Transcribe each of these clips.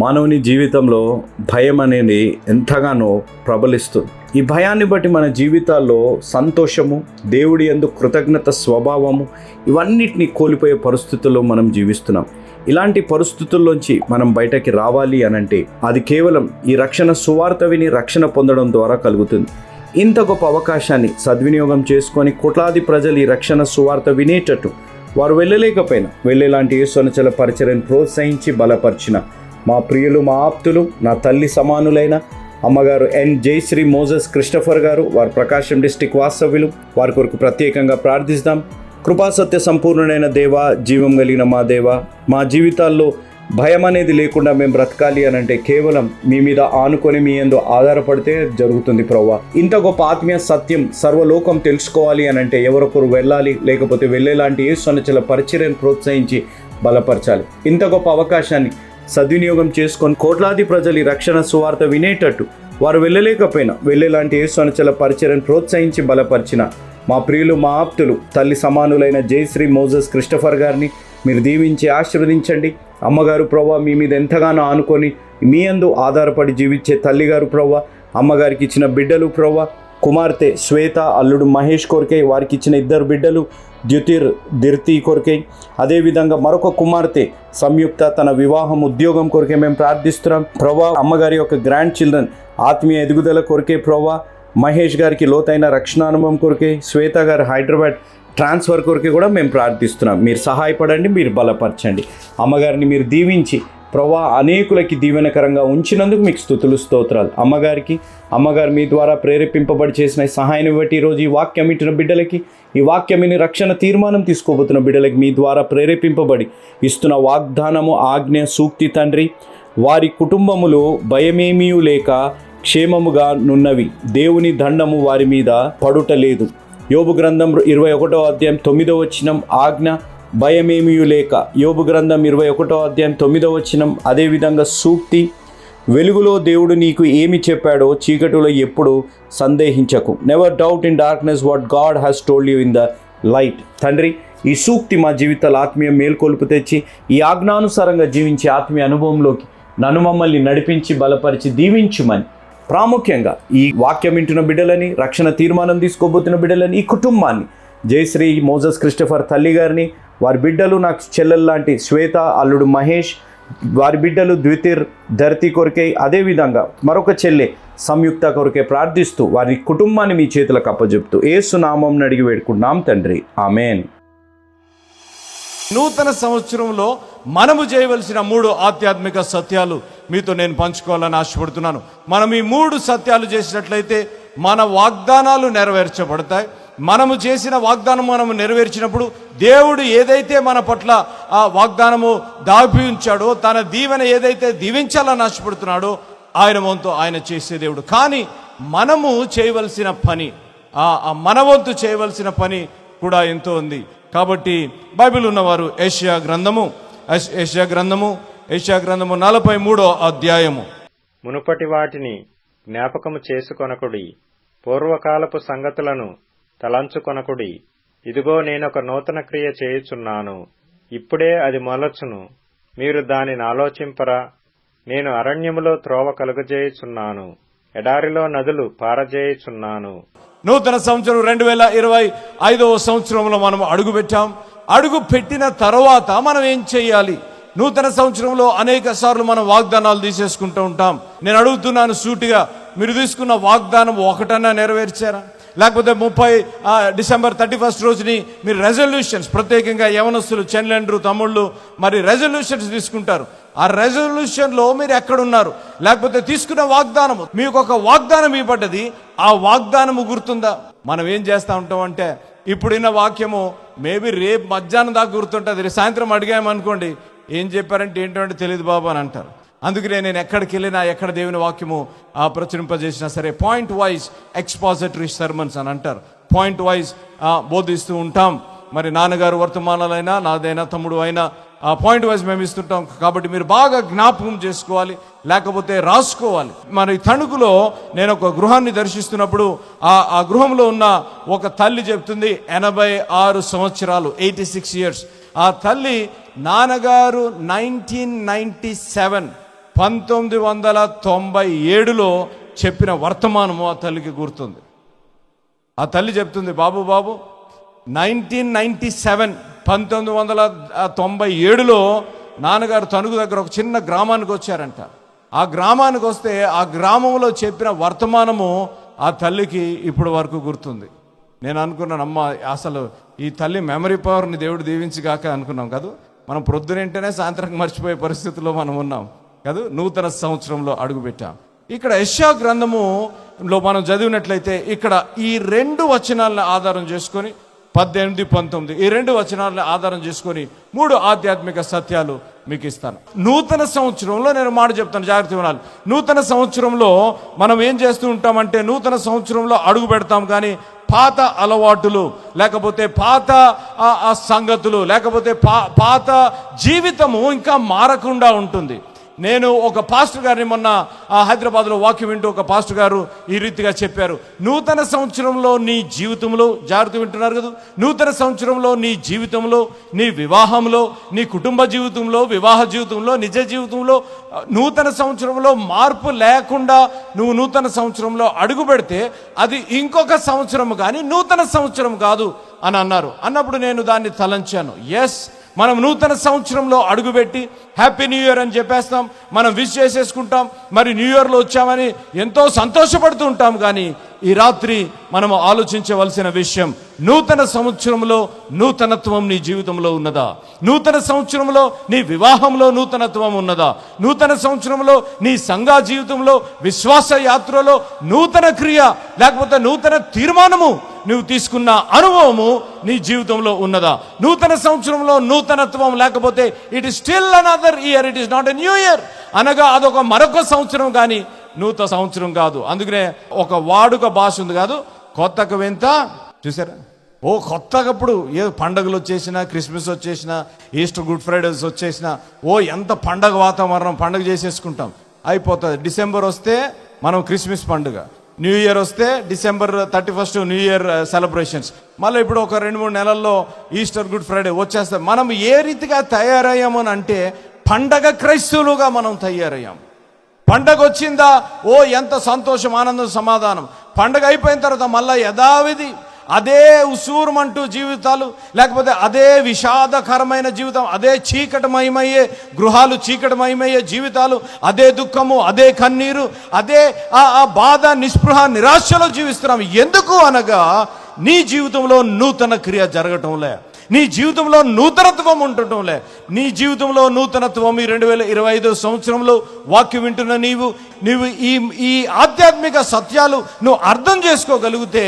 మానవుని జీవితంలో భయం అనేది ఎంతగానో ప్రబలిస్తుంది ఈ భయాన్ని బట్టి మన జీవితాల్లో సంతోషము దేవుడి ఎందు కృతజ్ఞత స్వభావము ఇవన్నిటిని కోల్పోయే పరిస్థితుల్లో మనం జీవిస్తున్నాం. ఇలాంటి పరిస్థితుల్లోంచి మనం బయటకి రావాలి అనంటే అది కేవలం ఈ రక్షణ సువార్త విని రక్షణ పొందడం ద్వారా కలుగుతుంది. ఇంత గొప్ప అవకాశాన్ని సద్వినియోగం చేసుకొని కోట్లాది ప్రజలు ఈ రక్షణ సువార్త వినేటట్టు వారు వెళ్ళలేకపోయినా వెళ్ళేలాంటి యేసునచల పరిచర్యను ప్రోత్సహించి బలపరిచిన మా ప్రియులు మా ఆప్తులు నా తల్లి సమానులైన అమ్మగారు ఎన్. జయశ్రీ మోజస్ క్రిస్టఫర్ గారు వారు ప్రకాశం డిస్టిక్ వాస్తవ్యులు. వారి కొరకు ప్రత్యేకంగా ప్రార్థిస్తాం. కృపాసత్య సంపూర్ణుడైన దేవ జీవం కలిగిన మా దేవ మా జీవితాల్లో భయం అనేది లేకుండా మేము బ్రతకాలి అని అంటే కేవలం మీ మీద ఆనుకొని మీ ఎందు ఆధారపడితే జరుగుతుంది ప్రవ్వా. ఇంత గొప్ప ఆత్మీయ సత్యం సర్వలోకం తెలుసుకోవాలి అని అంటే ఎవరొకరు వెళ్ళాలి లేకపోతే వెళ్ళేలాంటి ఏ సొన్నచల పరిచర్యను ప్రోత్సహించి బలపరచాలి. ఇంత గొప్ప అవకాశాన్ని సద్వినియోగం చేసుకొని కోట్లాది ప్రజలు ఈ రక్షణ సువార్త వినేటట్టు వారు వెళ్ళలేకపోయినా వెళ్ళేలాంటి ఏ సొనచల పరిచర్యను ప్రోత్సహించి బలపరిచిన మా ప్రియులు మా ఆప్తులు తల్లి సమానులైన జయశ్రీ మోజస్ క్రిస్టఫర్ గారిని మీరు దీవించి ఆశీర్వదించండి. అమ్మగారు ప్రవ్వ మీ మీద ఎంతగానో ఆనుకొని మీ అందు ఆధారపడి జీవించే తల్లిగారు ప్రవ్వ అమ్మగారికి ఇచ్చిన బిడ్డలు ప్రవ్వ కుమార్తె శ్వేత అల్లుడు మహేష్ కోర్కే వారికి ఇచ్చిన ఇద్దరు బిడ్డలు ద్యుతిర్ దిర్తి కొరకై. అదేవిధంగా మరొక కుమార్తె సంయుక్త తన వివాహం ఉద్యోగం కొరకే మేము ప్రార్థిస్తున్నాం. ప్రభా అమ్మగారి యొక్క గ్రాండ్ చిల్డ్రన్ ఆత్మీయ ఎదుగుదల కొరకే ప్రభా మహేష్ గారికి లోతైన రక్షణ అనుభవం కొరకే శ్వేత గారు హైదరాబాద్ ట్రాన్స్ఫర్ కొరకే కూడా మేము ప్రార్థిస్తున్నాం. మీరు సహాయపడండి మీరు బలపరచండి. అమ్మగారిని మీరు దీవించి ప్రభా అనేకులకి దీవెనకరంగా ఉంచినందుకు మీకు స్థుతులు స్తోత్రాలు. అమ్మగారికి అమ్మగారు మీ ద్వారా ప్రేరేపింపబడి చేసిన సహాయాన్ని బట్టి ఈరోజు ఈ వాక్యం ఇచ్చిన బిడ్డలకి ఈ వాక్యమిని రక్షణ తీర్మానం తీసుకోబోతున్న బిడ్డలకి మీ ద్వారా ప్రేరేపింపబడి ఇస్తున్న వాగ్దానము ఆజ్ఞ సూక్తి తండ్రి వారి కుటుంబములో భయమేమీ లేక క్షేమముగా నున్నవి. దేవుని దండము వారి మీద పడుట లేదు. యోబు గ్రంథం ఇరవై ఒకటో అధ్యాయం తొమ్మిదో వచ్చినం ఆజ్ఞ భయమేమీ లేక యోబు గ్రంథం ఇరవై ఒకటో అధ్యాయం తొమ్మిదో వచ్చినం అదేవిధంగా సూక్తి వెలుగులో దేవుడు నీకు ఏమి చెప్పాడో చీకటిలో ఎప్పుడు సందేహించకు. Never doubt in darkness what God has told you in the light తండ్రి ఈ సూక్తి మా జీవితాల ఆత్మీయ మేల్కొలుపు తెచ్చి ఈ ఆజ్ఞానుసారంగా జీవించే ఆత్మీయ అనుభవంలోకి నన్ను మమ్మల్ని నడిపించి బలపరిచి దీవించుమని. ప్రాముఖ్యంగా ఈ వాక్యం వింటున్న బిడ్డలని రక్షణ తీర్మానం తీసుకోబోతున్న బిడ్డలని ఈ కుటుంబాన్ని. జయశ్రీ మోజస్ క్రిస్టఫర్ తల్లి గారిని వారి బిడ్డలు నాకు చెల్లెలు లాంటి శ్వేత అల్లుడు మహేష్ వారి బిడ్డలు ద్వితీర్ ధరతి కొరకే అదేవిధంగా మరొక చెల్లె సంయుక్త కొరకే ప్రార్థిస్తూ వారి కుటుంబాన్ని మీ చేతులకు అప్పజెప్తూ ఏసు నామం అడిగి వేడుకుంటున్నాం తండ్రి. ఆమెన్. నూతన సంవత్సరంలో మనము చేయవలసిన మూడు ఆధ్యాత్మిక సత్యాలు మీతో నేను పంచుకోవాలని ఆశపడుతున్నాను. మనం ఈ మూడు సత్యాలు చేసినట్లయితే మన వాగ్దానాలు నెరవేర్చబడతాయి. మనము చేసిన వాగ్దానం మనము నెరవేర్చినప్పుడు దేవుడు ఏదైతే మన పట్ల ఆ వాగ్దానము దాపి ఉంచాడో తన దీవెన ఏదైతే దీవించాలని ఆశపడుతున్నాడో ఆయన వంతు ఆయన చేసే దేవుడు. కానీ మనము చేయవలసిన పని ఆ మన వంతు చేయవలసిన పని కూడా ఎంతో ఉంది. కాబట్టి బైబిల్ ఉన్నవారు ఏషియా గ్రంథము ఏషియా గ్రంథము ఏషియా గ్రంథము నలభై మూడో అధ్యాయము. మునుపటి వాటిని జ్ఞాపకము చేసుకొనకుడి పూర్వకాలపు సంగతులను తలంచుకొనకుడి. ఇదిగో నేనొక నూతన క్రియ చేయుచున్నాను. ఇప్పుడే అది మొలచును. మీరు దానిని ఆలోచింపరా. నేను అరణ్యములో త్రోవ కలుగజేయుచున్నాను. ఎడారిలో నదులు పారజేయుచున్నాను. నూతన సంవత్సరం రెండు వేల ఇరవై ఐదవ సంవత్సరంలో మనం అడుగు పెట్టాం అడుగు పెట్టిన తర్వాత మనం ఏం చేయాలి? నూతన సంవత్సరంలో అనేక సార్లు మనం వాగ్దానాలు తీసేసుకుంటూ ఉంటాం. నేను అడుగుతున్నాను సూటిగా మీరు తీసుకున్న వాగ్దానం ఒకటన్నా నెరవేర్చారా? లేకపోతే ముప్పై డిసెంబర్ థర్టీ ఫస్ట్ రోజుని మీరు రెజల్యూషన్స్ ప్రత్యేకంగా యవనస్తులు చెన్లెండ్రు తమ్ముళ్ళు మరి రెజల్యూషన్స్ తీసుకుంటారు. ఆ రెజల్యూషన్లో మీరు ఎక్కడున్నారు? లేకపోతే తీసుకున్న వాగ్దానము మీకు ఒక వాగ్దానం ఇవ్వబడ్డది ఆ వాగ్దానము గుర్తుందా? మనం ఏం చేస్తూ ఉంటాం అంటే ఇప్పుడున్న వాక్యము మేబీ రేపు మధ్యాహ్నం దాకా గుర్తుంటుంది రేపు సాయంత్రం అడిగామనుకోండి ఏం చెప్పారంటే ఏంటంటే తెలియదు బాబు అని అంటారు. అందుకనే నేను ఎక్కడికి వెళ్ళినా ఎక్కడ దేవుని వాక్యము ఆ ప్రచురింపజేసినా సరే పాయింట్ వైజ్ ఎక్స్పాజిటరీ సర్మన్స్ అని అంటారు. పాయింట్ వైజ్ బోధిస్తూ ఉంటాం. మరి నాన్నగారు వర్తమానాలైనా నాదైనా తమ్ముడు అయినా ఆ పాయింట్ వైజ్ మేము ఇస్తుంటాం. కాబట్టి మీరు బాగా జ్ఞాపకం చేసుకోవాలి లేకపోతే రాసుకోవాలి. మరి తణుకులో నేను ఒక గృహాన్ని దర్శిస్తున్నప్పుడు ఆ ఆ గృహంలో ఉన్న ఒక తల్లి చెప్తుంది ఎనభై ఆరు సంవత్సరాలు ఎయిటీ సిక్స్ ఇయర్స్ ఆ తల్లి నాన్నగారు నైన్టీన్ నైంటీ సెవెన్ పంతొమ్మిది వందల తొంభై ఏడులో చెప్పిన వర్తమానము ఆ తల్లికి గుర్తుంది. ఆ తల్లి చెప్తుంది బాబు బాబు నైన్టీన్ నైంటీ సెవెన్ పంతొమ్మిది వందల తొంభై ఏడులో నాన్నగారు తణుకు దగ్గర ఒక చిన్న గ్రామానికి వచ్చారంట. ఆ గ్రామానికి వస్తే ఆ గ్రామంలో చెప్పిన వర్తమానము ఆ తల్లికి ఇప్పటి వరకు గుర్తుంది. నేను అనుకున్నాను అమ్మ అసలు ఈ తల్లి మెమరీ పవర్ని దేవుడు దీవించిగాక అనుకున్నాం కాదు. మనం ప్రొద్దునేంటనే సాయంత్రం మర్చిపోయే పరిస్థితిలో మనం ఉన్నాం కాదు. నూతన సంవత్సరంలో అడుగుపెట్టాం ఇక్కడ యశా గ్రంథములో మనం చదివినట్లయితే ఇక్కడ ఈ రెండు వచనాలను ఆధారం చేసుకొని పద్దెనిమిది పంతొమ్మిది ఈ రెండు వచనాలను ఆధారం చేసుకొని మూడు ఆధ్యాత్మిక సత్యాలు మీకు ఇస్తాను. నూతన సంవత్సరంలో నేను మాట చెప్తాను జాగ్రత్త వినాలి. నూతన సంవత్సరంలో మనం ఏం చేస్తూ ఉంటామంటే నూతన సంవత్సరంలో అడుగు పెడతాం కానీ పాత అలవాటులు లేకపోతే పాత ఆ, సంగతులు లేకపోతే పా పాత జీవితము ఇంకా మారకుండా ఉంటుంది. నేను ఒక పాస్టర్ గారిని మొన్న హైదరాబాద్లో వాక్యం వింటూ ఒక పాస్టర్ గారు ఈ రీతిగా చెప్పారు. నూతన సంవత్సరంలో నీ జీవితంలో జాగ్రత్త వింటున్నారు కదా నూతన సంవత్సరంలో నీ జీవితంలో నీ వివాహంలో నీ కుటుంబ జీవితంలో వివాహ జీవితంలో నిజ జీవితంలో నూతన సంవత్సరంలో మార్పు లేకుండా నువ్వు నూతన సంవత్సరంలో అడుగు పెడితే అది ఇంకొక సంవత్సరం కానీ నూతన సంవత్సరం కాదు అని అన్నారు. అన్నప్పుడు నేను దాన్ని తలంచాను. ఎస్ మనం నూతన సంవత్సరంలో అడుగుపెట్టి హ్యాపీ న్యూ ఇయర్ అని చెప్పేస్తాం. మనం విష్ చేసేసుకుంటాం. మరి న్యూ ఇయర్లో వచ్చామని ఎంతో సంతోషపడుతూ ఉంటాం కానీ ఈ రాత్రి మనం ఆలోచించవలసిన విషయం నూతన సంవత్సరంలో నూతనత్వం నీ జీవితంలో ఉన్నదా? నూతన సంవత్సరంలో నీ వివాహంలో నూతనత్వం ఉన్నదా? నూతన సంవత్సరంలో నీ సంఘా జీవితంలో విశ్వాస యాత్రలో నూతన క్రియ లేకపోతే నూతన తీర్మానము నువ్వు తీసుకున్న అనుభవము నీ జీవితంలో ఉన్నదా? నూతన సంవత్సరంలో నూతనత్వం లేకపోతే it is still another year it is not a new year అనగా అదొక మరొక సంవత్సరం కానీ నూతన సంవత్సరం కాదు. అందుకనే ఒక వాడుక భాష ఉంది కాదు కొత్తకు వింత. చూసారా? ఓ కొత్తగప్పుడు ఏ పండగలు వచ్చేసినా క్రిస్మస్ వచ్చేసినా ఈస్టర్ గుడ్ ఫ్రైడేస్ వచ్చేసినా ఓ ఎంత పండగ వాతావరణం పండగ చేసేసుకుంటాం. అయిపోతుంది. డిసెంబర్ వస్తే మనం క్రిస్మస్ పండుగ. న్యూ ఇయర్ వస్తే December thirty first new year celebrations మళ్ళీ ఇప్పుడు ఒక రెండు మూడు నెలల్లో ఈస్టర్ గుడ్ ఫ్రైడే వచ్చేస్తాం మనం ఏ రీతిగా తయారయ్యాము అని అంటే పండగ క్రైస్తవులుగా మనం తయారయ్యాం పండగ వచ్చిందా? ఓ ఎంత సంతోషం ఆనందం సమాధానం. పండగ అయిపోయిన తర్వాత మళ్ళీ యథావిధి అదే ఉసూరుమంటూ జీవితాలు లేకపోతే అదే విషాదకరమైన జీవితం అదే చీకటమయమయ్యే గృహాలు చీకటమయమయ్యే జీవితాలు అదే దుఃఖము అదే కన్నీరు అదే ఆ ఆ బాధ నిస్పృహ నిరాశలో జీవిస్తున్నాం. ఎందుకు అనగా నీ జీవితంలో నూతన క్రియ జరగటంలే. నీ జీవితంలో నూతనత్వం ఉండటంలే నీ జీవితంలో నూతనత్వం ఈ రెండు వేల ఇరవై ఐదో సంవత్సరంలో వాక్యం వింటున్న నీవు నీవు ఈ ఈ ఆధ్యాత్మిక సత్యాలు నువ్వు అర్థం చేసుకోగలిగితే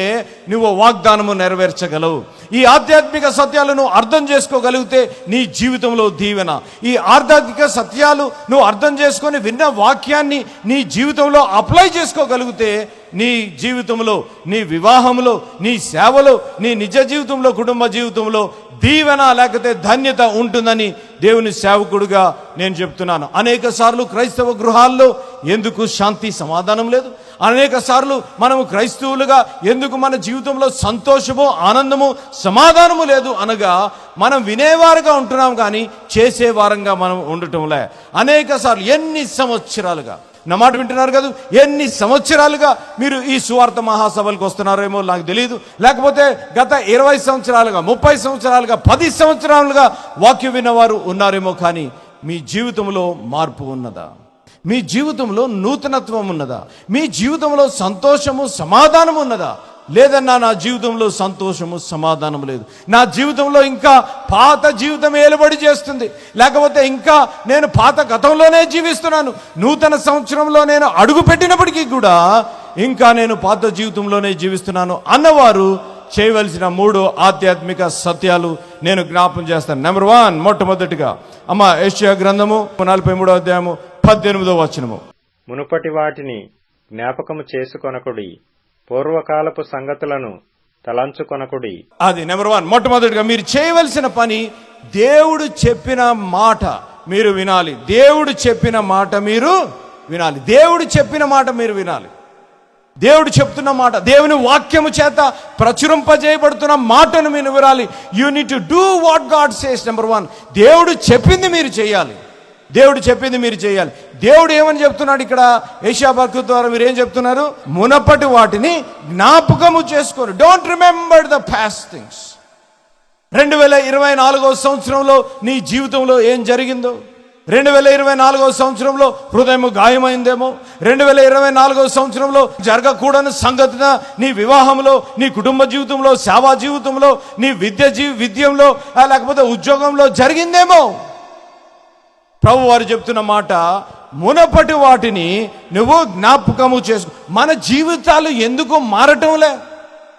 నువ్వు వాగ్దానము నెరవేర్చగలవు. ఈ ఆధ్యాత్మిక సత్యాలు నువ్వు అర్థం చేసుకోగలిగితే నీ జీవితంలో దీవెన. ఈ ఆధ్యాత్మిక సత్యాలు నువ్వు అర్థం చేసుకొని విన్న వాక్యాన్ని నీ జీవితంలో అప్లై చేసుకోగలిగితే నీ జీవితంలో నీ వివాహంలో నీ సేవలో నీ నిజ జీవితంలో కుటుంబ జీవితంలో దీవెన లేకపోతే ధన్యత ఉంటుందని దేవుని సేవకుడుగా నేను చెప్తున్నాను. అనేక సార్లు క్రైస్తవ గృహాల్లో ఎందుకు శాంతి సమాధానం లేదు? అనేక సార్లు మనము క్రైస్తవులుగా ఎందుకు మన జీవితంలో సంతోషము ఆనందము సమాధానము లేదు అనగా మనం వినేవారుగా ఉంటున్నాం కానీ చేసేవారంగా మనం ఉండటంలే. అనేక సార్లు ఎన్ని సంవత్సరాలుగా? నా మాట వింటున్నారు కదా? ఎన్ని సంవత్సరాలుగా మీరు ఈ సువార్త మహాసభలకు వస్తున్నారేమో నాకు తెలియదు లేకపోతే గత ఇరవై సంవత్సరాలుగా ముప్పై సంవత్సరాలుగా పది సంవత్సరాలుగా వాక్యం విన్నవారు ఉన్నారేమో కానీ మీ జీవితంలో మార్పు ఉన్నదా? మీ జీవితంలో నూతనత్వం ఉన్నదా? మీ జీవితంలో సంతోషము సమాధానం ఉన్నదా? లేదన్నా నా జీవితంలో సంతోషము సమాధానం లేదు. నా జీవితంలో ఇంకా పాత జీవితం ఏలుబడి చేస్తుంది. లేకపోతే ఇంకా నేను పాత గతంలోనే జీవిస్తున్నాను. నూతన సంవత్సరంలో నేను అడుగు పెట్టినప్పటికీ కూడా ఇంకా నేను పాత జీవితంలోనే జీవిస్తున్నాను అన్నవారు చేయవలసిన మూడు ఆధ్యాత్మిక సత్యాలు నేను జ్ఞాపం చేస్తాను. నెంబర్ వన్ మొట్టమొదటిగా అమ్మ ఏషియా గ్రంథము నలభై మూడో అధ్యాయము పద్దెనిమిదో వచనము. మునుపటి వాటిని జ్ఞాపకము చేసుకొనకుడి పూర్వకాలపు సంగతులను తలంచుకొనకుడి. అది నెంబర్ వన్. మొట్టమొదటిగా మీరు చేయవలసిన పని దేవుడు చెప్పిన మాట మీరు వినాలి. దేవుడు చెప్పిన మాట మీరు వినాలి. దేవుడు చెప్పిన మాట మీరు వినాలి. దేవుడు చెప్తున్న మాట దేవుని వాక్యము చేత ప్రచురింపజేయబడుతున్న మాటను మీరు వినాలి. You need to do what God says number one దేవుడు చెప్పింది మీరు చేయాలి. దేవుడు చెప్పింది మీరు చేయాలి. దేవుడు ఏమని చెప్తున్నాడు ఇక్కడ? ఏషియా భక్తు ద్వారా మీరు ఏం చెప్తున్నారు? మునపటి వాటిని జ్ఞాపకము చేసుకోరు. Don't remember the past things రెండు వేల ఇరవై నాలుగో సంవత్సరంలో నీ జీవితంలో ఏం జరిగిందో? రెండు వేల ఇరవై నాలుగో సంవత్సరంలో హృదయం గాయమైందేమో? రెండు వేల ఇరవై నాలుగో సంవత్సరంలో జరగకూడని సంగతిన నీ వివాహంలో నీ కుటుంబ జీవితంలో సేవా జీవితంలో నీ విద్య జీ విద్యంలో లేకపోతే ఉద్యోగంలో జరిగిందేమో? ప్రభు వారు చెప్తున్న మాట మునపటి వాటిని నువ్వు జ్ఞాపకము చేసుకో. మన జీవితాలు ఎందుకు మారటంలే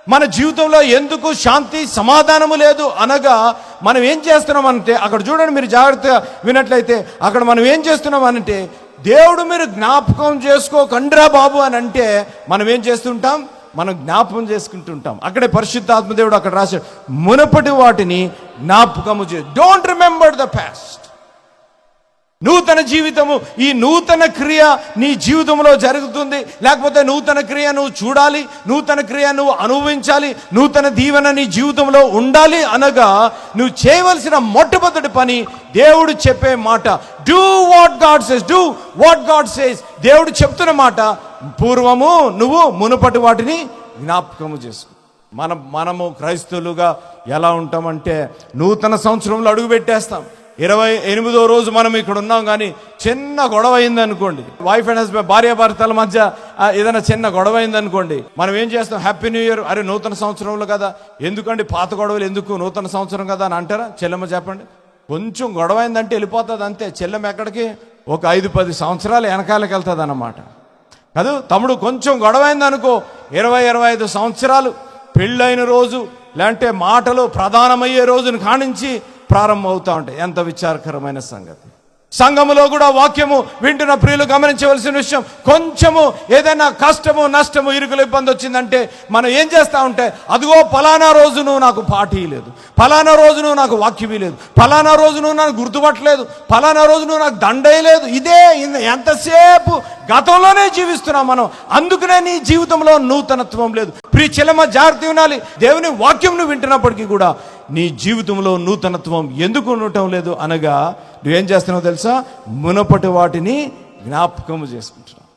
మన జీవితంలో ఎందుకు శాంతి సమాధానము లేదు అనగా మనం ఏం చేస్తున్నామంటే అక్కడ చూడండి మీరు జాగ్రత్తగా వినట్లయితే అక్కడ మనం ఏం చేస్తున్నామనంటే దేవుడు మీరు జ్ఞాపకం చేసుకోకండ్రా బాబు అని అంటే మనం ఏం చేస్తుంటాం? మనం జ్ఞాపకం చేసుకుంటుంటాం. అక్కడే పరిశుద్ధాత్మ దేవుడు అక్కడ రాశాడు. మునపటి వాటిని జ్ఞాపకము చే డోంట్ రిమెంబర్ ద పాస్ట్ నూతన జీవితము. ఈ నూతన క్రియ నీ జీవితంలో జరుగుతుంది. లేకపోతే నూతన క్రియ నువ్వు చూడాలి. నూతన క్రియ నువ్వు అనుభవించాలి. నూతన దీవెన నీ జీవితంలో ఉండాలి అనగా నువ్వు చేయవలసిన మొట్టమొదటి పని దేవుడు చెప్పే మాట. Do what God says do what God says దేవుడు చెప్తున్న మాట పూర్వము నువ్వు మునుపటి వాటిని జ్ఞాపకము చేసుకో. మనం మనము క్రైస్తవులుగా ఎలా ఉంటామంటే నూతన సంవత్సరంలో అడుగు పెట్టేస్తాం ఇరవై ఎనిమిదో రోజు మనం ఇక్కడ ఉన్నాం కానీ చిన్న గొడవ అయింది అనుకోండి వైఫ్ అండ్ హస్బెండ్ భార్య భర్తల మధ్య ఏదైనా చిన్న గొడవ అయింది అనుకోండి మనం ఏం చేస్తాం? హ్యాపీ న్యూ ఇయర్ అరే నూతన సంవత్సరంలో కదా. ఎందుకండి పాత గొడవలు ఎందుకు? నూతన సంవత్సరం కదా అని అంటారా? చెల్లెమ్మ చెప్పండి. కొంచెం గొడవ అయిందంటే వెళ్ళిపోతుంది అంతే. చెల్లెమ్మ ఎక్కడికి? ఒక ఐదు పది సంవత్సరాలు వెనకాలకి వెళ్తుంది అన్నమాట కాదు తమ్ముడు కొంచెం గొడవైంది అనుకో ఇరవై ఇరవై ఐదు సంవత్సరాలు పెళ్ళైన రోజు లేదంటే మాటలు ప్రధానమయ్యే రోజును కానించి ప్రారంభం అవుతా ఉంటాయి ఎంత విచారకరమైన సంగతి. సంఘములో కూడా వాక్యము వింటున్న ప్రియులు గమనించవలసిన విషయం కొంచెము ఏదైనా కష్టము నష్టము ఇరుకులు ఇబ్బంది వచ్చిందంటే మనం ఏం చేస్తా ఉంటే అదిగో పలానా రోజు నువ్వు నాకు పాఠీ లేదు పలానా రోజు నువ్వు నాకు వాక్యమీ లేదు పలానా రోజు నువ్వు నాకు గుర్తుపట్టలేదు పలానా రోజు నువ్వు నాకు దండేయలేదు ఇదే ఎంతసేపు గతంలోనే జీవిస్తున్నాం మనం అందుకనే నీ జీవితంలో నూతనత్వం లేదు. ప్రియ చెల్లెమ్మ జాగ్రత్త వినాలి దేవుని వాక్యం నువ్వు వింటున్నప్పటికీ కూడా నీ జీవితంలో నూతనత్వం ఎందుకు ఉండటం లేదు అనగా నువ్వేం చేస్తున్నావు తెలుసా? మునపటి వాటిని జ్ఞాపకము చేసుకుంటున్నావు.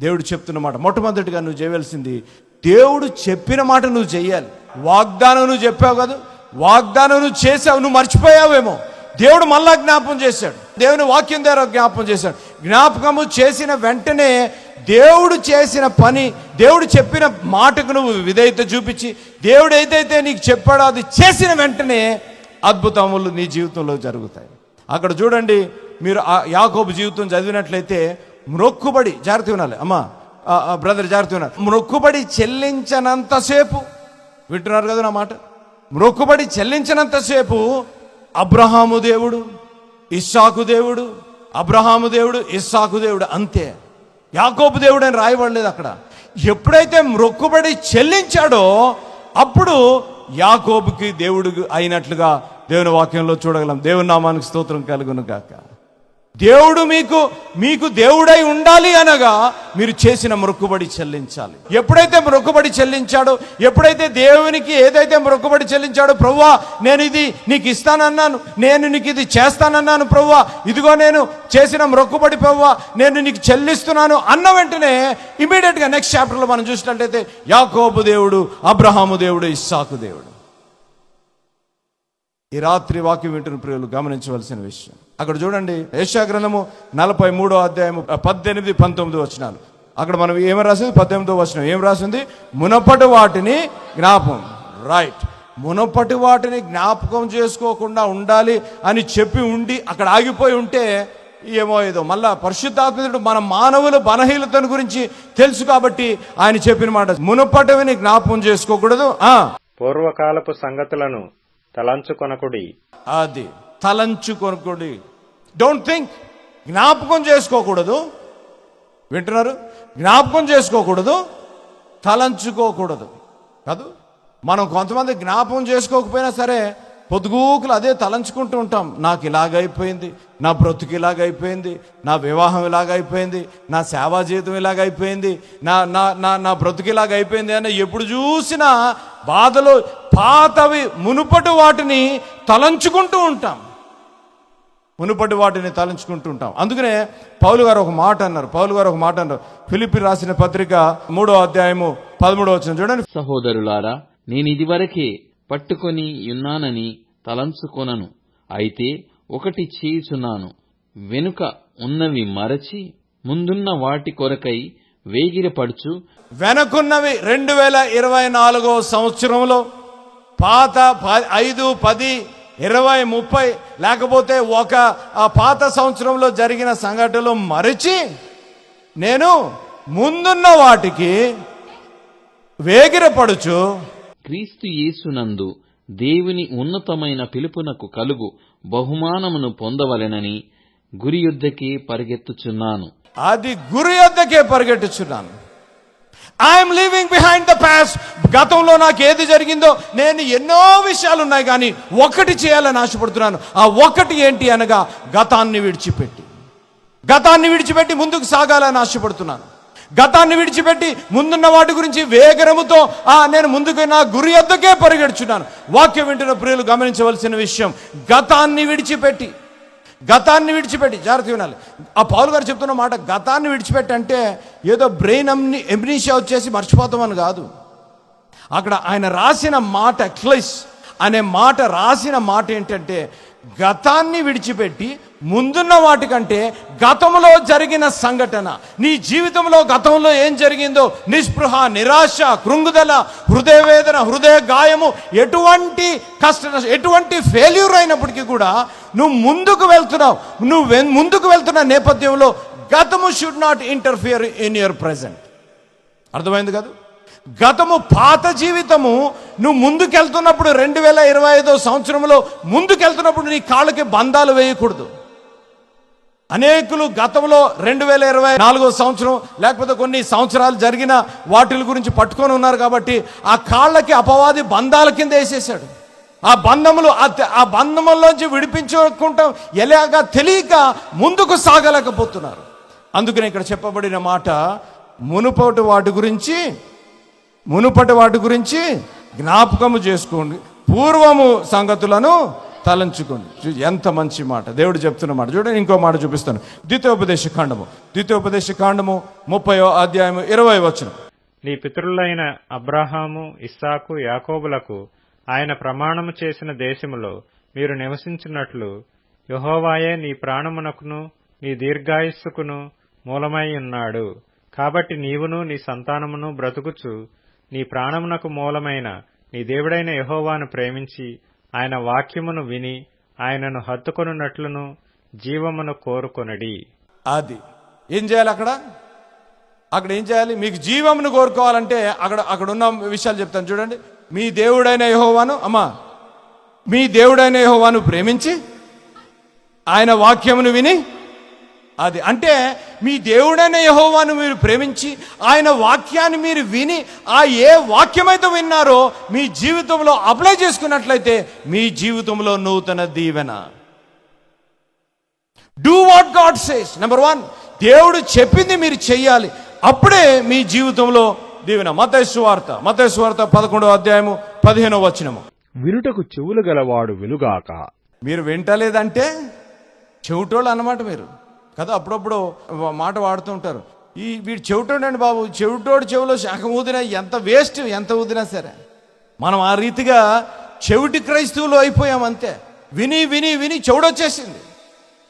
దేవుడు చెప్తున్న మాట మొట్టమొదటిగా నువ్వు చేయవలసింది దేవుడు చెప్పిన మాట నువ్వు చేయాలి. వాగ్దానం నువ్వు చెప్పావు కదా వాగ్దానం నువ్వు చేసావు నువ్వు మర్చిపోయావేమో. దేవుడు మళ్ళా జ్ఞాపం చేశాడు. దేవుని వాక్యం ద్వారా జ్ఞాపకం చేశాడు. జ్ఞాపకము చేసిన వెంటనే దేవుడు చేసిన పని దేవుడు చెప్పిన మాటకు నువ్వు విధేయత చూపించి దేవుడు ఏదైతే నీకు చెప్పాడో అది చేసిన వెంటనే అద్భుతములు నీ జీవితంలో జరుగుతాయి. అక్కడ చూడండి మీరు ఆ యాకోబు జీవితం చదివినట్లయితే మ్రొక్కుబడి జాగ్రత్త వినాలి. అమ్మా ఆ, బ్రదర్ జాగ్రత్త వినాలి. మ్రొక్కుబడి చెల్లించనంతసేపు వింటున్నారు కదా నా మాట? మ్రొక్కుబడి చెల్లించినంతసేపు అబ్రహాము దేవుడు ఇస్సాకు దేవుడు అబ్రహాము దేవుడు ఇస్సాకు దేవుడు అంతే. యాకోబు దేవుడు అని రాయబడలేదు అక్కడ. ఎప్పుడైతే మ్రొక్కుబడి చెల్లించాడో అప్పుడు యాకోబుకి దేవుడు అయినట్లుగా దేవుని వాక్యంలో చూడగలం. దేవుని నామానికి స్తోత్రం కలుగును గాక. దేవుడు మీకు మీకు దేవుడై ఉండాలి అనగా మీరు చేసిన మొక్కుబడి చెల్లించాలి. ఎప్పుడైతే మొక్కుబడి చెల్లించాడో ఎప్పుడైతే దేవునికి ఏదైతే మొక్కుబడి చెల్లించాడో ప్రవ్వా నేను ఇది నీకు ఇస్తానన్నాను నేను నీకు ఇది చేస్తానన్నాను ప్రవ్వా ఇదిగో నేను చేసిన మొక్కుబడి ప్రవ్వా నేను నీకు చెల్లిస్తున్నాను అన్న వెంటనే ఇమీడియట్గా నెక్స్ట్ చాప్టర్లో మనం చూసినట్లయితే యాకోబు దేవుడు అబ్రహాము దేవుడు ఇస్సాకు దేవుడు. ఈ రాత్రి వాక్యం వింటున్న ప్రియులు గమనించవలసిన విషయం. అక్కడ చూడండి యశా గ్రంథము నలభై మూడో అధ్యాయము పద్దెనిమిది పంతొమ్మిది వచనాలు. అక్కడ మనం ఏమి రాసింది? పద్దెనిమిదో వచనం. ఏం రాసింది? మునపటి వాటిని జ్ఞాపకం రైట్ మునపటి వాటిని జ్ఞాపకం చేసుకోకుండా ఉండాలి అని చెప్పి ఉండి అక్కడ ఆగిపోయి ఉంటే ఏమో ఏదో. మళ్ళా పరిశుద్ధాత్మకుడు మన మానవుల బలహీనతను గురించి తెలుసు కాబట్టి ఆయన చెప్పిన మాట. మునపటివిని జ్ఞాపకం చేసుకోకూడదు. ఆ. పూర్వకాలపు సంగతులను తలంచుకొనకుడి. అది తలంచుకొనుకోండి. డోంట్ థింక్ జ్ఞాపకం చేసుకోకూడదు. వింటున్నారు? జ్ఞాపకం చేసుకోకూడదు. తలంచుకోకూడదు. కాదు? మనం కొంతమంది జ్ఞాపకం చేసుకోకపోయినా సరే పొద్దుగూకులు అదే తలంచుకుంటూ ఉంటాం. నాకు ఇలాగైపోయింది నా బ్రతుకు ఇలాగైపోయింది నా వివాహం ఇలాగైపోయింది నా సేవా జీవితం ఇలాగైపోయింది నా నా నా నా బ్రతుకు ఇలాగైపోయింది అని ఎప్పుడు చూసినా బాధలు పాతవి మునుపటి వాటిని తలంచుకుంటూ ఉంటాం. మునుపటి వాటిని తలంచుకుంటూ ఉంటాం అందుకనే పౌలు గారు ఒక మాట అన్నారు. పౌలు గారు ఒక మాట అన్నారు. ఫిలిపి రాసిన పత్రిక మూడో అధ్యాయము పదమూడో వచ్చిన చూడండి. సహోదరులారా నేనిదివరకే పట్టుకొని యున్నానని తలంచుకొనను. అయితే ఒకటి చేయుచున్నాను. వెనుక ఉన్నవి మరచి ముందున్న వాటి కొరకై వేగిరపడుచు వెనకున్నవి రెండు వేల ఇరవై నాలుగో సంవత్సరంలో పాత ఐదు పది ఇరవై ముప్పై లేకపోతే ఒక ఆ పాత సంవత్సరంలో జరిగిన సంఘటనలు మరచి నేను ముందున్న వాటికి వేగిరపడుచు. క్రీస్తు యేసునందు దేవుని ఉన్నతమైన పిలుపునకు కలుగు బహుమానమును పొందవలెనని గురి యుద్ధకి పరిగెత్తుచున్నాను. అది గురి యొద్దకే పరిగెట్టుచున్నాను I'm leaving behind the past గతంలో నాకు ఏది జరిగిందో నేను ఎన్నో విషయాలు ఉన్నాయి కానీ ఒకటి చేయాలని ఆశపడుతున్నాను. ఆ ఒకటి ఏంటి అనగా గతాన్ని విడిచిపెట్టి. గతాన్ని విడిచిపెట్టి ముందుకు సాగాలని ఆశపడుతున్నాను. గతాన్ని విడిచిపెట్టి ముందున్న వాటి గురించి వేగరముతో ఆ నేను ముందుకు నా గురి ఎద్దకే పరిగెడుచున్నాను. వాక్యం వింటున్న ప్రియులు గమనించవలసిన విషయం గతాన్ని విడిచిపెట్టి. గతాన్ని విడిచిపెట్టి జాగ్రత్త వినాలి. ఆ పావులు గారు చెప్తున్న మాట గతాన్ని విడిచిపెట్టి అంటే ఏదో బ్రెయిన్ అమ్ని ఎమ్నీషియా వచ్చేసి మర్చిపోతామని కాదు. అక్కడ ఆయన రాసిన మాట క్లైస్ అనే మాట రాసిన మాట ఏంటంటే గతాన్ని విడిచిపెట్టి ముందున్న వాటికంటే గతంలో జరిగిన సంఘటన నీ జీవితంలో గతంలో ఏం జరిగిందో నిస్పృహ నిరాశ కృంగుదల హృదయవేదన హృదయ గాయము ఎటువంటి కష్ట ఎటువంటి ఫెయిల్యూర్ అయినప్పటికీ కూడా నువ్వు ముందుకు వెళ్తున్నావు. నువ్వు వెన్- ముందుకు వెళ్తున్న నేపథ్యంలో గతము should not interfere in your present అర్థమైంది కాదు? గతము పాత జీవితము నువ్వు ముందుకెళ్తున్నప్పుడు రెండు వేల ఇరవై ఐదో సంవత్సరంలో ముందుకెళ్తున్నప్పుడు నీ కాళ్ళకి బంధాలు వేయకూడదు. అనేకులు గతంలో రెండు వేల ఇరవై నాలుగో సంవత్సరం లేకపోతే కొన్ని సంవత్సరాలు జరిగిన వాటిల గురించి పట్టుకొని ఉన్నారు కాబట్టి ఆ కాళ్ళకి అపవాది బంధాల కింద వేసేసాడు ఆ బంధములు ఆ బంధముల్లోంచి విడిపించుకుంటాం ఎలాగా తెలియక ముందుకు సాగలేకపోతున్నారు. అందుకని ఇక్కడ చెప్పబడిన మాట మునుపటి వాటి గురించి మునుపటి వాటి గురించి జ్ఞాపకము చేసుకోండి. పూర్వము సంగతులను తలంచుకొని ఎంత మంచి మాట. దేవుడు చెప్తున్న మాట. చూడండి ఇంకో మాట చూపిస్తాను. ద్వితీయోపదేశ కాండము. ద్వితీయోపదేశ కాండము ముప్పయో అధ్యాయము ఇరవై వచ్చిన నీ పితరులైన అబ్రహాము ఇస్సాకు యాకోబులకు ఆయన ప్రమాణము చేసిన దేశములో మీరు నివసించినట్లు యహోవాయే నీ ప్రాణమునకును నీ దీర్ఘాయుస్సుకును మూలమై ఉన్నాడు. కాబట్టి నీవును నీ సంతానమును బ్రతుకుచు నీ ప్రాణమునకు మూలమైన నీ దేవుడైన యహోవాను ప్రేమించి ఆయన వాక్యమును విని ఆయనను హత్తుకొనున్నట్లును జీవమును కోరుకొనడి. అది. ఏం చేయాలి అక్కడ? అక్కడ ఏం చేయాలి? మీకు జీవమును కోరుకోవాలంటే అక్కడ అక్కడ ఉన్న విషయాలు చెప్తాను. చూడండి. మీ దేవుడైన యహోవాను అమ్మా మీ దేవుడైన యహోవాను ప్రేమించి ఆయన వాక్యమును విని అది అంటే మీ దేవుడైన యెహోవాను మీరు ప్రేమించి ఆయన వాక్యాన్ని మీరు విని ఆ ఏ వాక్యమైతే విన్నారో మీ జీవితంలో అప్లై చేసుకున్నట్లయితే మీ జీవితంలో నూతన దీవెన. Do what God says number one దేవుడు చెప్పింది మీరు చెయ్యాలి. అప్పుడే మీ జీవితంలో దీవెన. మతేశ్వ వార్త. మతేశ్వ వార్త పదకొండవ అధ్యాయము పదిహేనవ వచనము. వినుటకు చెవులు గలవాడు వెలుగాక మీరు వింటలేదంటే చెవిటోళ్ళు అన్నమాట మీరు. కదా అప్పుడప్పుడు మాట వాడుతూ ఉంటారు. ఈ వీడు చెవిటోడండి బాబు చెవిటోడు చెవిలో శాఖం ఊదినా ఎంత వేస్ట్ ఎంత ఊదినా సరే. మనం ఆ రీతిగా చెవిటి క్రైస్తవులు అయిపోయాం అంతే. విని విని విని చెవుడొచ్చేసింది.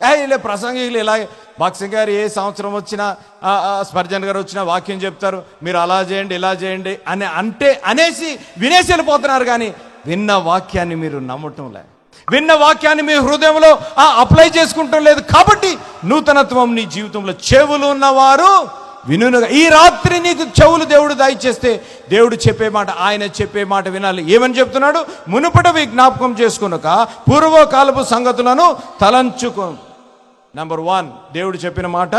ఏ ఇలా ప్రసంగికులు ఇలా బాక్సింగ్ గారు ఏ సంవత్సరం వచ్చినా ఆ, స్పర్జన్ గారు వచ్చినా వాక్యం చెప్తారు మీరు అలా చేయండి ఇలా చేయండి అని అంటే అనేసి వినేసి వెళ్ళిపోతున్నారు కానీ విన్న వాక్యాన్ని మీరు నమ్మటం లే విన్న వాక్యాన్ని మీ హృదయంలో అప్లై చేసుకుంటాం లేదు. కాబట్టి నూతనత్వం నీ జీవితంలో చెవులు ఉన్నవారు వినుగా ఈ రాత్రి నీకు చెవులు దేవుడు దయచేస్తే దేవుడు చెప్పే మాట ఆయన చెప్పే మాట వినాలి. ఏమని చెప్తున్నాడు? మునుపటవి జ్ఞాపకం చేసుకునక పూర్వకాలపు సంగతులను తలంచుకో. నెంబర్ వన్ దేవుడు చెప్పిన మాట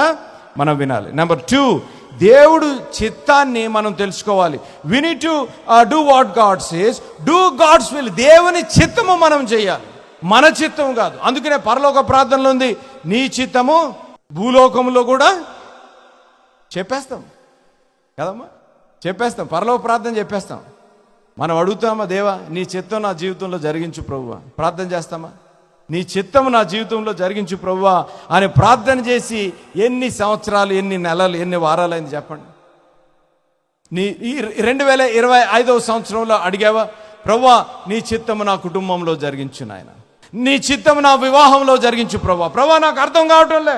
మనం వినాలి. నెంబర్ టూ దేవుడు చిత్తాన్ని మనం తెలుసుకోవాలి. విని to do what God's is do God's will దేవుని చిత్తము మనం చేయాలి. మన చిత్తం కాదు. అందుకనే పరలోక ప్రార్థనలో ఉంది నీ చిత్తము భూలోకంలో కూడా చెప్పేస్తాం. కదమ్మా? చెప్పేస్తాం. పరలోక ప్రార్థన చెప్పేస్తాం. మనం అడుగుతామా దేవా నీ చిత్తం నా జీవితంలో జరిగించు ప్రభువా? ప్రార్థన చేస్తామా? నీ చిత్తం నా జీవితంలో జరిగించు ప్రభువా? అని ప్రార్థన చేసి ఎన్ని సంవత్సరాలు ఎన్ని నెలలు ఎన్ని వారాలైంది చెప్పండి. నీ ఈ రెండు వేల ఇరవై ఐదవ సంవత్సరంలో అడిగావా ప్రవ్వా నీ చిత్తము నా కుటుంబంలో జరిగించు నాయన. నీ చిత్తము నా వివాహంలో జరిగించు ప్రభా. ప్రభా నాకు అర్థం కావటంలే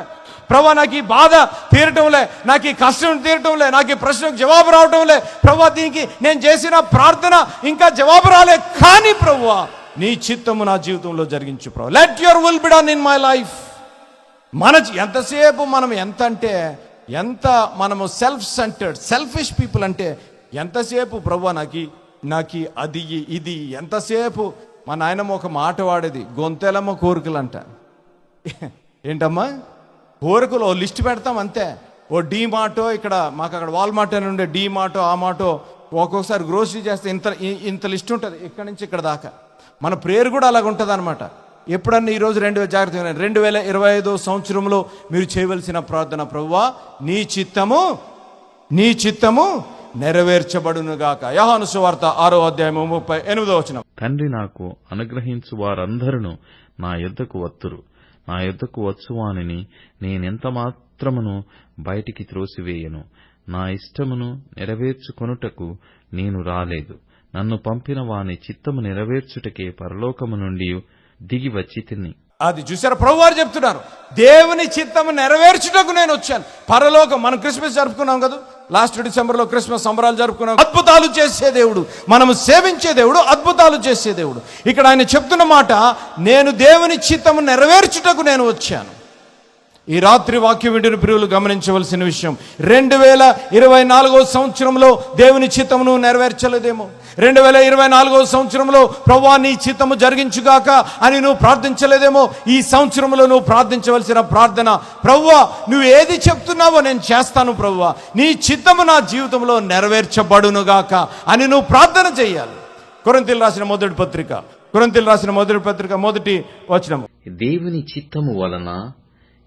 ప్రభా నాకు ఈ బాధ తీరటంలే నాకు ఈ కష్టం తీరటంలే నాకు ఈ ప్రశ్నకు జవాబు రావటంలే ప్రభా దీనికి నేను చేసిన ప్రార్థన ఇంకా జవాబు రాలే. కానీ ప్రభువా నీ చిత్తము నా జీవితంలో జరిగించు ప్రభు. Let your will be done in my life మన ఎంతసేపు మనం ఎంత అంటే ఎంత మనము సెల్ఫ్ సెంటర్డ్ సెల్ఫిష్ పీపుల్ అంటే ఎంతసేపు ప్రభు నాకు నాకు అది ఇది ఎంతసేపు మా నాయనమ్మ ఒక మాట వాడేది గొంతెలమ్మ కోరికలు అంట ఏంటమ్మా? కోరికలు ఓ లిస్ట్ పెడతాం అంతే. ఓ డీ మాటో ఇక్కడ మాకు అక్కడ వాల్మార్ట్ అని ఉండే డీ మాటో ఆ మాటో ఒక్కొక్కసారి గ్రోసరీ చేస్తే ఇంత ఇంత లిస్ట్ ఉంటుంది ఇక్కడ నుంచి ఇక్కడ దాకా. మన ప్రేయర్ కూడా అలాగ ఉంటుంది అనమాట ఎప్పుడన్నా ఈరోజు రెండు వేల జాగ్రత్త రెండు వేల ఇరవై ఐదో సంవత్సరంలో మీరు చేయవలసిన ప్రార్థన ప్రభువా నీ చిత్తము నీ చిత్తము నెరవేర్చబడునుగాక. యహాను సువార్త ఆరో అధ్యాయము ముప్పై ఎనిమిదో వచనం. తండ్రి నాకు అనుగ్రహించు వారందరూ నా యొద్దకు వత్తురు. నా యొద్దకు వచ్చువానిని నేనెంత మాత్రమును బయటికి త్రోసివేయను? నా ఇష్టమును నెరవేర్చుకొనుటకు నేను రాలేదు. నన్ను పంపిన వాని చిత్తము నెరవేర్చుటకే పరలోకము నుండి దిగి వచ్చి తిని. అది చూసారా ప్రభు వారు చెప్తున్నారు. దేవుని చిత్తము నెరవేర్చుటకు నేను వచ్చాను. పరలోకం మనం క్రిస్మస్ జరుపుకున్నాం కదా? లాస్ట్ డిసెంబర్లో క్రిస్మస్ సంబరాలు జరుపుకున్నాం అద్భుతాలు చేసే దేవుడు. మనము సేవించే దేవుడు అద్భుతాలు చేసే దేవుడు. ఇక్కడ ఆయన చెప్తున్న మాట నేను దేవుని చిత్తము నెరవేర్చుటకు నేను వచ్చాను. ఈ రాత్రి వాక్యం వింటున్న ప్రియులు గమనించవలసిన విషయం. రెండు వేల ఇరవై నాలుగో సంవత్సరంలో దేవుని చిత్తమును నెరవేర్చలేదేమో. రెండు వేల ఇరవై నాలుగో సంవత్సరంలో ప్రభా నీ చిత్తము జరిగించుగాక అని నువ్వు ప్రార్థించలేదేమో. ఈ సంవత్సరంలో నువ్వు ప్రార్థించవలసిన ప్రార్థన. ప్రవ్వా నువ్వు ఏది చెప్తున్నావో నేను చేస్తాను ప్రవ్వా నీ చిత్తము నా జీవితంలో నెరవేర్చబడునుగాక అని నువ్వు ప్రార్థన చేయాలి. కొరంతిల్ రాసిన మొదటి పత్రిక. కొరంతిల్ రాసిన మొదటి పత్రిక మొదటి వచనము. దేవుని చిత్తము వలన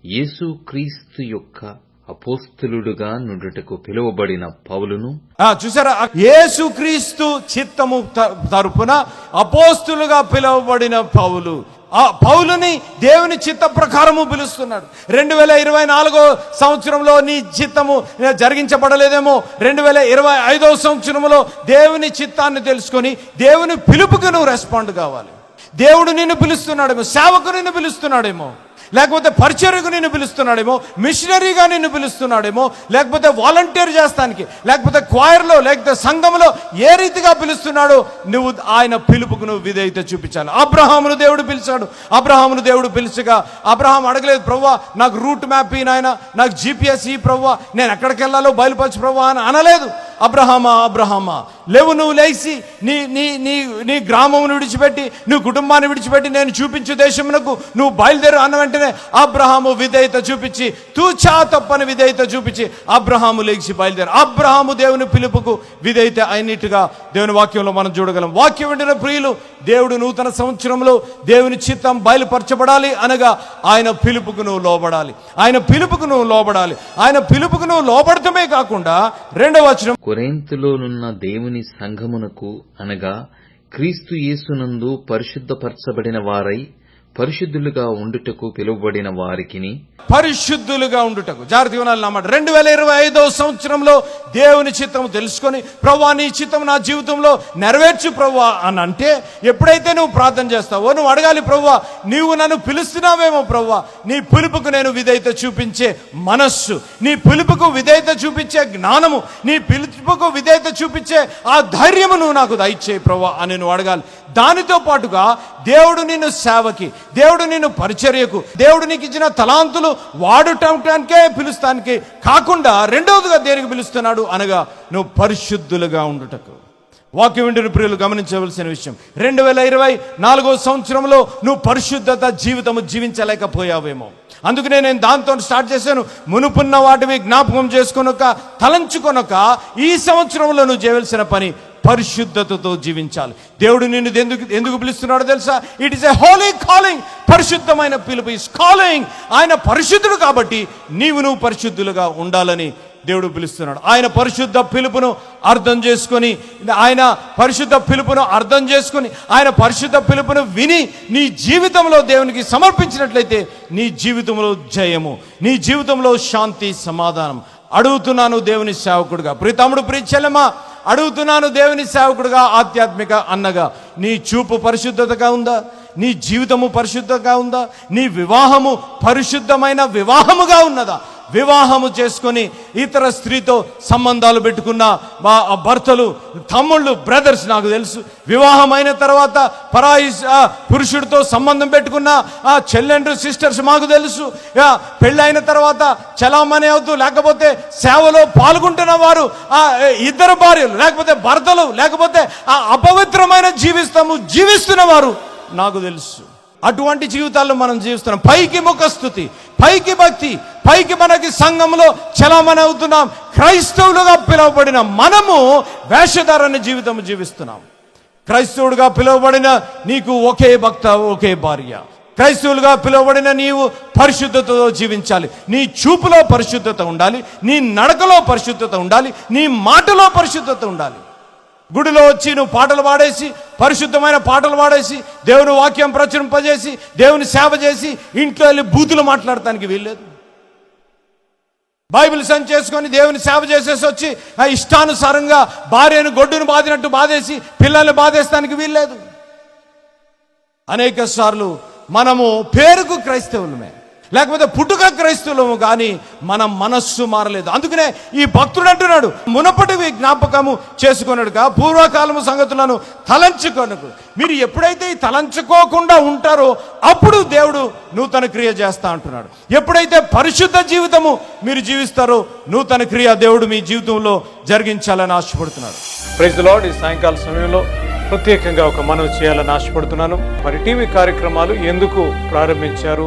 యేసుక్రీస్తు యొక్క అపోస్తులుడుగా నుండుటకు పిలువబడిన పౌలును చూసారా? యేసుక్రీస్తు చిత్తము త- తరపున అపోస్తులుగా పిలువబడిన పౌలు. ఆ పౌలుని దేవుని చిత్త ప్రకారము పిలుస్తున్నాడు. రెండు వేల ఇరవై నాలుగో సంవత్సరంలో నీ చిత్తము జరిగించబడలేదేమో. రెండు వేల ఇరవై ఐదో సంవత్సరంలో దేవుని చిత్తాన్ని తెలుసుకొని దేవుని పిలుపుకి నువ్వు రెస్పాండ్ కావాలి. దేవుడు నిన్ను పిలుస్తున్నాడేమో. సేవకు నిన్ను పిలుస్తున్నాడేమో. లేకపోతే పరిచర్యకు నిన్ను పిలుస్తున్నాడేమో మిషనరీగా నిన్ను పిలుస్తున్నాడేమో లేకపోతే వాలంటీర్ చేస్తానికి లేకపోతే క్వాయర్లో లేకపోతే సంఘంలో ఏ రీతిగా పిలుస్తున్నాడో నువ్వు ఆయన పిలుపుకు నువ్వు విధేయత చూపించాలి. అబ్రహామును దేవుడు పిలిచాడు. అబ్రహామును దేవుడు పిలిచగా అబ్రహాం అడగలేదు ప్రవ్వా నాకు రూట్ మ్యాప్ ఈ నాయన నాకు జీపీఎస్ ఈ ప్రవ్వా నేను ఎక్కడికి వెళ్ళాలో బయలుపరచు ప్రవ్వా అని అనలేదు. అబ్రహామా అబ్రహామా లేవు నువ్వు లేచి నీ నీ నీ నీ గ్రామమును విడిచిపెట్టి నువ్వు కుటుంబాన్ని విడిచిపెట్టి నేను చూపించు దేశమునకు నువ్వు బయలుదేరు అన్న వెంటనే వెంటనే అబ్రహాము విధేయత చూపించి తూచా తప్పని విధేయత చూపించి అబ్రహాము లేచి బయలుదేరి అబ్రహాము దేవుని పిలుపుకు విధేయత అయినట్టుగా దేవుని వాక్యంలో మనం చూడగలం. వాక్యం వింటున్న ప్రియులు దేవుడు నూతన సంవత్సరంలో దేవుని చిత్తం బయలుపరచబడాలి అనగా ఆయన పిలుపుకు నువ్వు లోబడాలి. ఆయన పిలుపుకు నువ్వు లోబడాలి. ఆయన పిలుపుకు నువ్వు లోబడటమే కాకుండా రెండవ వచనం కొరేంతులోనున్న దేవుని సంఘమునకు అనగా క్రీస్తు యేసునందు పరిశుద్ధపరచబడిన వారై పరిశుద్ధులుగా ఉండుటకు పిలువబడిన వారికిని పరిశుద్ధులుగా ఉండుటకు. జాగ్రత్త వినాలి అన్నమాట రెండు వేల ఇరవై ఐదో సంవత్సరంలో దేవుని చిత్తం తెలుసుకొని ప్రభా నీ చిత్తం నా జీవితంలో నెరవేర్చు ప్రభా అని అంటే ఎప్పుడైతే నువ్వు ప్రార్థన చేస్తావో నువ్వు అడగాలి ప్రభా నీవు నన్ను పిలుస్తున్నావేమో ప్రభా నీ పిలుపుకు నేను విధేయత చూపించే మనస్సు నీ పిలుపుకు విధేయత చూపించే జ్ఞానము నీ పిలుపుకు విధేయత చూపించే ఆ ధైర్యము నువ్వు నాకు దయచేయి ప్రభా అని నువ్వు అడగాలి. దానితో పాటుగా దేవుడు నిన్ను సేవకి దేవుడు నిన్ను పరిచర్యకు దేవుడు నీకు ఇచ్చిన తలాంతులు వాడటానికే పిలుస్తానికి కాకుండా రెండవదిగా దేనికి పిలుస్తున్నాడు అనగా నువ్వు పరిశుద్ధులుగా ఉండుటకు. వాక్యం వింటున్న ప్రియులు గమనించవలసిన విషయం రెండు వేల ఇరవై నాలుగో సంవత్సరంలో నువ్వు పరిశుద్ధత జీవితము జీవించలేకపోయావేమో. అందుకనే నేను దాంతో స్టార్ట్ చేశాను మునుపున్న వాటివి జ్ఞాపకం చేసుకొనొక తలంచుకొనొక ఈ సంవత్సరంలో నువ్వు చేయవలసిన పని పరిశుద్ధతతో జీవించాలి. దేవుడు నిన్ను ఎందుకు ఎందుకు పిలుస్తున్నాడో తెలుసా? It is a holy calling పరిశుద్ధమైన పిలుపు ఇస్ కాలింగ్ ఆయన పరిశుద్ధుడు కాబట్టి నీవు నువ్వు పరిశుద్ధులుగా ఉండాలని దేవుడు పిలుస్తున్నాడు. ఆయన పరిశుద్ధ పిలుపును అర్థం చేసుకొని ఆయన పరిశుద్ధ పిలుపును అర్థం చేసుకొని ఆయన పరిశుద్ధ పిలుపును విని నీ జీవితంలో దేవునికి సమర్పించినట్లయితే నీ జీవితంలో జయము నీ జీవితంలో శాంతి సమాధానం. అడుగుతున్నాను దేవుని సేవకుడుగా. ప్రీతముడు తమ్ముడు ప్రియ అడుగుతున్నాను దేవుని సేవకుడుగా ఆధ్యాత్మిక అన్నగా. నీ చూపు పరిశుద్ధతగా ఉందా? నీ జీవితము పరిశుద్ధంగా ఉందా? నీ వివాహము పరిశుద్ధమైన వివాహముగా ఉన్నదా? వివాహము చేసుకొని ఇతర స్త్రీతో సంబంధాలు పెట్టుకున్న మా భర్తలు తమ్ముళ్ళు బ్రదర్స్ నాకు తెలుసు. వివాహం అయిన తర్వాత పరాయి పురుషుడితో సంబంధం పెట్టుకున్న ఆ చెల్లెండ్రు సిస్టర్స్ మాకు తెలుసు. పెళ్ళైన తర్వాత చలామణి అవుతూ లేకపోతే సేవలో పాల్గొంటున్న వారు ఆ ఇద్దరు భార్యలు లేకపోతే భర్తలు లేకపోతే ఆ అపవిత్రమైన జీవిస్తాము జీవిస్తున్న వారు నాకు తెలుసు. అటువంటి జీవితాల్లో మనం జీవిస్తున్నాం. పైకి ముఖస్థుతి పైకి భక్తి పైకి మనకి సంఘంలో చలామణి అవుతున్నాం క్రైస్తవులుగా పిలువబడిన మనము వేషధారణ జీవితం జీవిస్తున్నాం. క్రైస్తవుడుగా పిలువబడిన నీకు ఒకే భక్త ఒకే భార్య. క్రైస్తవులుగా పిలువబడిన నీవు పరిశుద్ధతతో జీవించాలి. నీ చూపులో పరిశుద్ధత ఉండాలి నీ నడకలో పరిశుద్ధత ఉండాలి నీ మాటలో పరిశుద్ధత ఉండాలి. గుడిలో వచ్చి నువ్వు పాటలు పాడేసి పరిశుద్ధమైన పాటలు పాడేసి దేవుని వాక్యం ప్రచురింపజేసి దేవుని సేవ చేసి ఇంట్లో వెళ్ళి బూతులు మాట్లాడటానికి వీల్లేదు. బైబిల్ సెండ్ చేసుకొని దేవుని సేవ చేసేసి వచ్చి ఆ ఇష్టానుసారంగా భార్యను గొడ్డును బాదినట్టు బాధేసి పిల్లల్ని బాధేస్తానికి వీల్లేదు. అనేక సార్లు మనము పేరుకు క్రైస్తవులమే. లేకపోతే పుట్టుక క్రైస్తవులము కానీ మన మనస్సు మారలేదు. అందుకనే ఈ భక్తుడు అంటున్నాడు మునపటివి జ్ఞాపకము చేసుకున్నాడుగా పూర్వకాలము సంగతులను తలంచుకొనకు. మీరు ఎప్పుడైతే ఈ తలంచుకోకుండా ఉంటారో అప్పుడు దేవుడు నూతన క్రియ చేస్తా అంటున్నాడు. ఎప్పుడైతే పరిశుద్ధ జీవితము మీరు జీవిస్తారో నూతన క్రియ దేవుడు మీ జీవితంలో జరిగించాలని ఆశపడుతున్నాడు. ప్రైజ్ లార్డ్ ఈ సాయంకాల సమయంలో ప్రత్యేకంగా ఒక మనవి చేయాలని ఆశపడుతున్నాను. మరి టీవీ కార్యక్రమాలు ఎందుకు ప్రారంభించారు?